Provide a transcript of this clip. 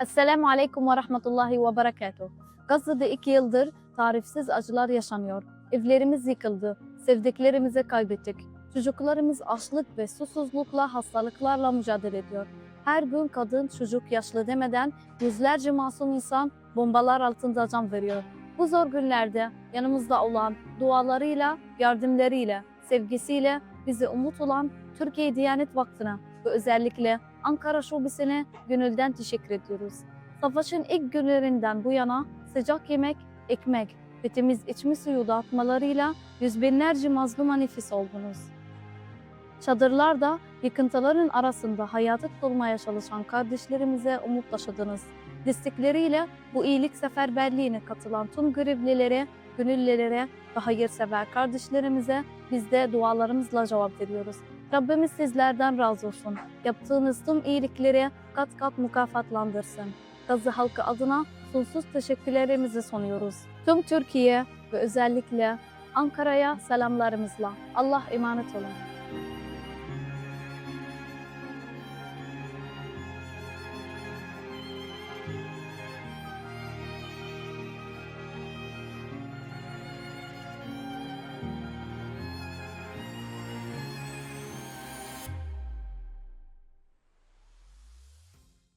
Esselamu Aleyküm ve Rahmetullahi ve Berekatuhu. Gazze'de iki yıldır tarifsiz acılar yaşanıyor. Evlerimiz yıkıldı, sevdiklerimizi kaybettik. Çocuklarımız açlık ve susuzlukla, hastalıklarla mücadele ediyor. Her gün kadın, çocuk, yaşlı demeden yüzlerce masum insan bombalar altında can veriyor. Bu zor günlerde yanımızda olan dualarıyla, yardımlarıyla, sevgisiyle bize umut olan Türkiye Diyanet Vakfı'na ve özellikle Ankara Şubesi'ne gönülden teşekkür ediyoruz. Savaşın ilk günlerinden bu yana sıcak yemek, ekmek ve temiz içme suyu dağıtmalarıyla yüz binlerce mazluma nefis oldunuz. Çadırlarda yıkıntıların arasında hayatı tutulmaya çalışan kardeşlerimize umut taşıdınız. Destekleriyle bu iyilik seferberliğine katılan tüm görevlilere, gönüllülere ve hayırsever kardeşlerimize biz de dualarımızla cevap veriyoruz. Rabbimiz sizlerden razı olsun. Yaptığınız tüm iyilikleri kat kat mükafatlandırsın. Gazze halkı adına sonsuz teşekkürlerimizi sunuyoruz. Tüm Türkiye ve özellikle Ankara'ya selamlarımızla. Allah emanet olun.